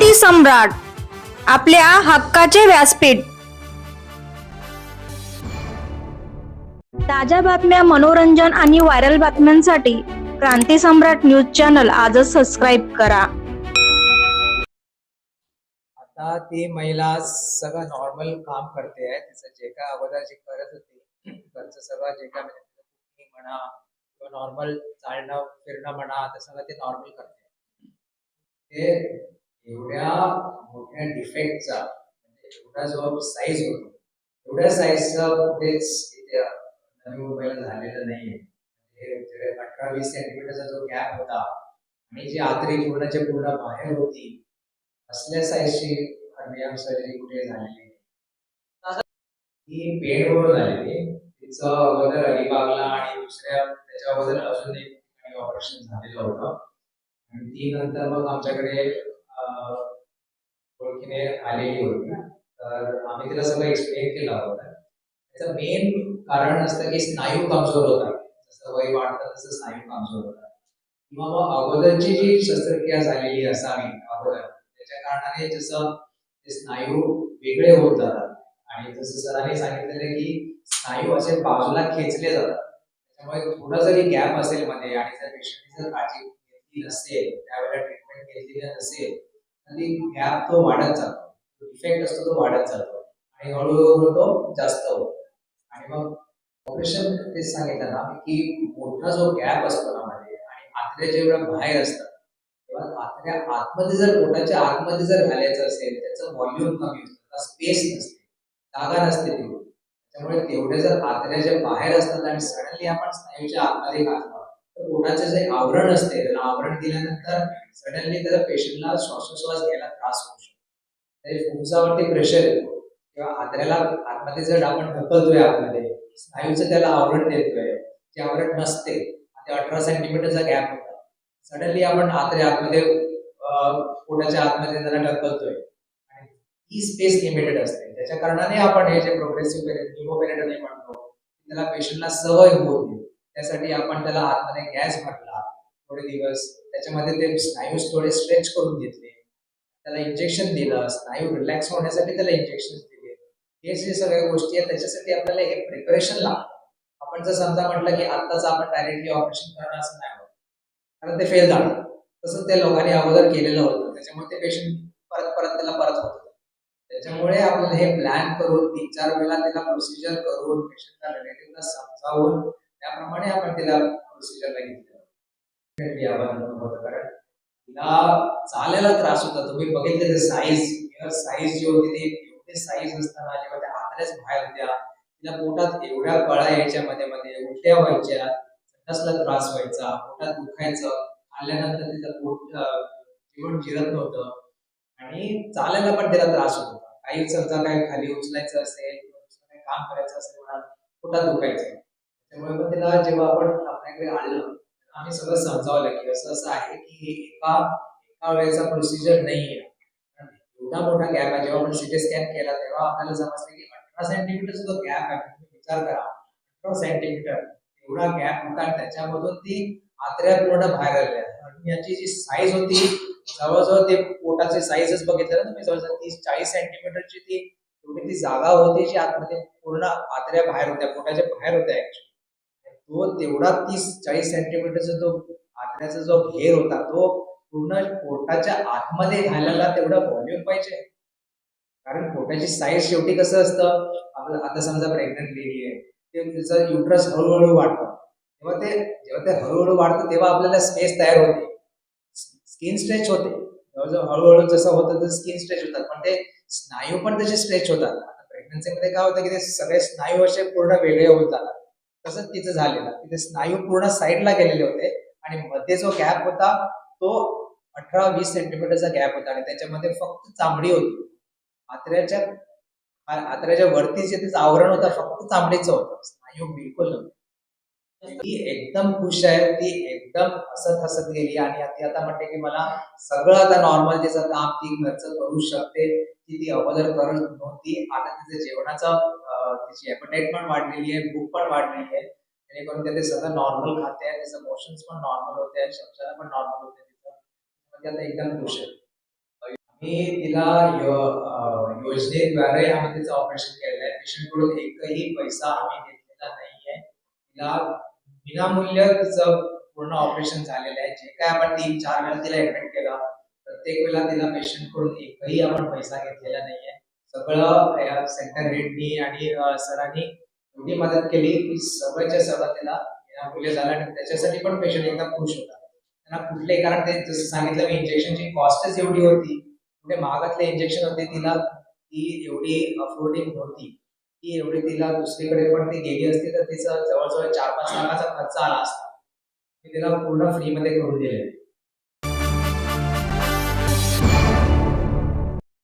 क्रांती सम्राट आपल्या हक्काचे व्यासपीठ. ताज्या बातम्या मनोरंजन आणि व्हायरल बातम्यांसाठी क्रांती सम्राट न्यूज चॅनल आजच सबस्क्राईब करा. आता ती महिला सगळं नॉर्मल काम करते आहे. तिचं जे काय अगोदर जे करत होती घरचं सगळं जे काय म्हणजे म्हणा किंवा नॉर्मल चालणं फिरणं म्हणा ते सगळं ते नॉर्मल करते. ते मोठ्या डिफेक्टचा एवढा जो साईज होतो एवढ्या साईजचा कुठेच इथे नवी मुंबईला झालेला नाहीये. म्हणजे अठरा वीस सेंटीमीटरचा जो गॅप होता आणि जी आतरी पूर्णच्या पूर्ण बाहेर होती असल्या साईजची हर्निया सर्जरी कुठे झालेली ही पेडवर झालेली तिचं अगोदर अलिबागला आणि दुसऱ्या त्याच्या अगोदर अजून एक ऑपरेशन झालेलं होतं. आणि ती नंतर मग आमच्याकडे ओळखीने आलेली होती. तर आम्ही तिला सगळं एक्सप्लेन केलं होतं. त्याचं मेन कारण असतं की स्नायू कमजोर होतात जसं वय वाढतं तसं स्नायू कमजोर होतात किंवा मग अगोदरची जी शस्त्रक्रिया झालेली असावी अगोदर त्याच्या कारणाने जसं ते स्नायू वेगळे होत जातात. आणि जसं सरांनी सांगितलेलं की स्नायू असे बाजूला खेचले जातात. त्याच्यामुळे थोडा जरी गॅप असेल मध्ये आणि जर पेशंटची जर काळजी घेतली नसेल त्यावेळेला ट्रीटमेंट घेतलेली नसेल आणि गॅप तो वाढत जातो. इफेक्ट असतो तो वाढत जातो. आणि हळूहळू तो जास्त होतो. आणि मग ऑपरेशन तेच सांगितलं ना की मोठा जो गॅप असतो ना मध्ये आणि आतल्या जेवढ्या बाहेर असतात तेव्हा आतल्या आतमध्ये जर पोटाच्या आतमध्ये जर घालायचं असेल त्याचं व्हॉल्यूम कमी असतं स्पेस नसते जागा नसते तेवढी. त्यामुळे तेवढे जर आतल्या जे बाहेर असतात आणि सडनली आपण स्नायूच्या आतमध्ये घातलं पोटाचं जे आवरण असते त्याला आवरण दिल्यानंतर सडनली त्याला पेशंटला श्वासोश्वास घ्यायला त्रास होऊ शकतो. फुफ्फुसावरती प्रेशर येतो किंवा आतड्याला आतमध्ये जर आपण ढकलतोय आतमध्ये स्नायूचं त्याला आवरण देतोय ते आवरण नसते ते अठरा सेंटीमीटरचा गॅप होता. सडनली आपण आतल्या आतमध्ये पोटाच्या आतमध्ये त्याला ढकलतोय. आणि ही स्पेस लिमिटेड असते. त्याच्या कारणाने आपण हे जे प्रोग्रेसिव्ह न्यूमोपेरेटरी म्हणतो त्याला पेशंटला सवय होत नये त्यासाठी आपण त्याला आतमध्ये गॅस भरला थोडे दिवस. त्याच्यामध्ये ते स्नायू थोडे स्ट्रेच करून घेतले. त्याला इंजेक्शन दिलं स्नायू रिलॅक्स होण्यासाठी त्याला इंजेक्शन दिले. हे जे सगळ्या गोष्टी आहेत त्याच्यासाठी आपल्याला हे प्रिपरेशन लागतं. आपण जर समजा म्हटलं की आत्ताच आपण डायरेक्टली ऑपरेशन करणार असं नाही होत. कारण ते फेल झालं. तसंच त्या लोकांनी अगोदर केलेलं होतं. त्याच्यामुळे ते पेशंट परत परत त्याला परत होत होतं. त्याच्यामुळे आपल्याला हे प्लॅन करून तीन चार वेळा त्याला प्रोसिजर करून पेशंटला रिलेटिव्हला समजावून त्याप्रमाणे आपण तिला प्रोसिजरला घेतलं. कारण तिला चालायला त्रास होता. तुम्ही बघितले साईज साईज जी होती ती एवढी साईज असताना जेव्हा त्या आतल्याच बाहेर होत्या तिला पोटात एवढ्या कळा यायच्या मध्ये मध्ये उलट्या व्हायच्या कसला त्रास व्हायचा पोटात दुखायचं. खाल्ल्यानंतर तिचं पोट जेवण जिरत नव्हतं. आणि चालायला पण त्याला त्रास होत होता. काही समजा काय खाली उचलायचं असेल काही काम करायचं असेल म्हणा पोटात दुखायचं. त्यामुळे मग त्याला जेव्हा आपण आपल्याकडे आणलं आम्ही सगळं समजावलं की असं असं आहे की हे एका एका वेळेचा प्रोसिजर नाहीये. एवढा मोठा गॅप आहे. जेव्हा आपण सिटी स्कॅन केला तेव्हा आपल्याला समजलं की अठरा सेंटीमीटर सुद्धा गॅप आहे. तुम्ही विचार करा. अठरा सेंटीमीटर एवढा गॅप होता आणि त्याच्यामधून ती आत्र्या पूर्ण बाहेर आल्या. आणि याची जी साईज होती जवळजवळ ते पोटाची साईजच बघितलं ना तुम्ही जवळजवळ तीस चाळीस सेंटीमीटरची ती एवढी ती जागा होती जी आतमध्ये पूर्ण आत्र्या बाहेर होत्या पोटाच्या बाहेर होत्या ऍक्च्युली तो तेवढा तीस चाळीस सेंटीमीटरचा जो आतड्याचा जो घेर होता तो पूर्ण पोटाच्या आतमध्ये घालायला तेवढा व्हॉल्यूम पाहिजे. कारण पोटाची साईज शेवटी कसं असतं आपलं आता समजा प्रेग्नंट लेडी आहे ते तिचं युट्रस हळूहळू वाढतं. तेव्हा ते जेव्हा ते हळूहळू वाढतं तेव्हा आपल्याला स्पेस तयार होते. स्किन स्ट्रेच होते. जवळजवळ हळूहळू जसं होतं तसं स्किन स्ट्रेच होतात. पण ते स्नायू पण तसे स्ट्रेच होतात. आता प्रेग्नन्सीमध्ये काय होतं की ते सगळे स्नायू असे पूर्ण वेगळे होत जातात. तसंच तिचं झालेलं. तिथे स्नायू पूर्ण साईडला गेलेले होते. आणि मध्ये जो गॅप होता तो अठरा वीस सेंटीमीटरचा गॅप होता. आणि त्याच्यामध्ये फक्त चामडी होती. आत्र्याच्या आत्र्याच्या वरती जे तिचं आवरण होतं फक्त चामडीचं होतं. स्नायू बिलकुल नव्हतं. ती एकदम खुश आहे ती एकदम हसत हसत गेली आणि ती आता म्हणते की मला सगळं आता नॉर्मल तिचं काम ती घरचं करू शकते ती ती अगोदर करत नव्हती. आता तिचं जेवणाचं तिची ॲपटाईट पण वाढलेली आहे भूक पण वाढलेली आहे. जेणेकरून ते ते सगळं नॉर्मल खाते आहे तिचं मोशन्स पण नॉर्मल होते आहे शब्दाला पण नॉर्मल होते तिचं. म्हणजे आता एकदम खुश आहे. मी तिला यो- योजनेद्वारे आम्ही तिचं ऑपरेशन केलेलं आहे. पेशंटकडून एकही पैसा आम्ही घेतलेला नाहीये. तिला विनामूल्य तिचं पूर्ण ऑपरेशन झालेलं आहे. जे काय आपण तीन चार वेळा तिला ऍडमिट केलं प्रत्येक वेळेला तिला पेशंटकडून एकही आपण पैसा घेतलेला नाहीये. सगळं या सेंटर हेडनी आणि सरांनी एवढी मदत केली की सगळ्याच्या सगळं तिला विनामूल्य झालं आणि त्याच्यासाठी पण पेशंट एकदम खुश होता त्यांना कुठले कारण ते जसं सांगितलं मी इंजेक्शनची कॉस्टच एवढी होती. कुठे महागातले इंजेक्शन होते तिला ती एवढी अफोर्डिंग होती. की एवढी तिला दुसरीकडे पण ती गेली असती तर तिचा जवळजवळ चार पाच लाखाचा खर्च आला असता. मी तिला पूर्ण फ्रीमध्ये करून दिले